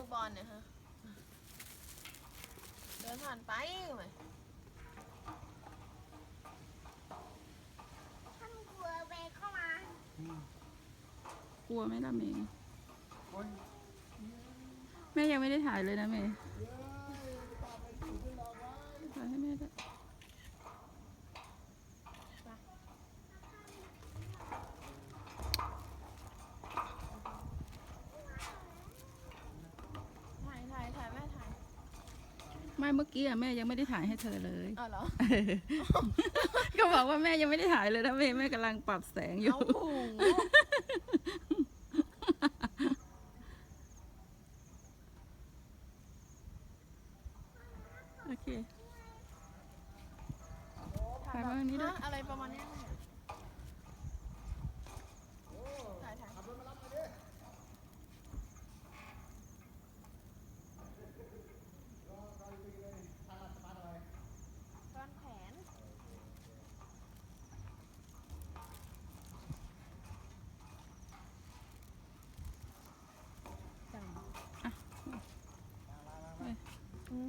มือบอลเนี่ยฮะ เดินผ่านไปไหมท่านกลัวเบย์เข้ามา กลัวไหมล่ะเมย์โอ้ยแม่ยังไม่ได้ถ่ายเลยนะเมย์ เย้ยตามไปถึงที่เราไว้ ถ่ายให้แม่ด้วย ถ่ายถ่ายถ่ายแม่ถ่าย ไม่เมื่อกี้อะแม่ยังไม่ได้ถ่ายให้เธอเลยอ้าวเหรอก็บอกว่าแม่ยังไม่ได้ถ่ายเลยนะเมย์แม่กำลังปรับแสงอยู่ เอาถุงโอเค ถ่ายมาทางนี้ด้วยฮะอะไรประมาณเนี้ยถ่ายถ่าย ขับรถมารับมาดิ รอรออยู่ดีเลยทางลัดสะพานอะไร ก้อนแขน ม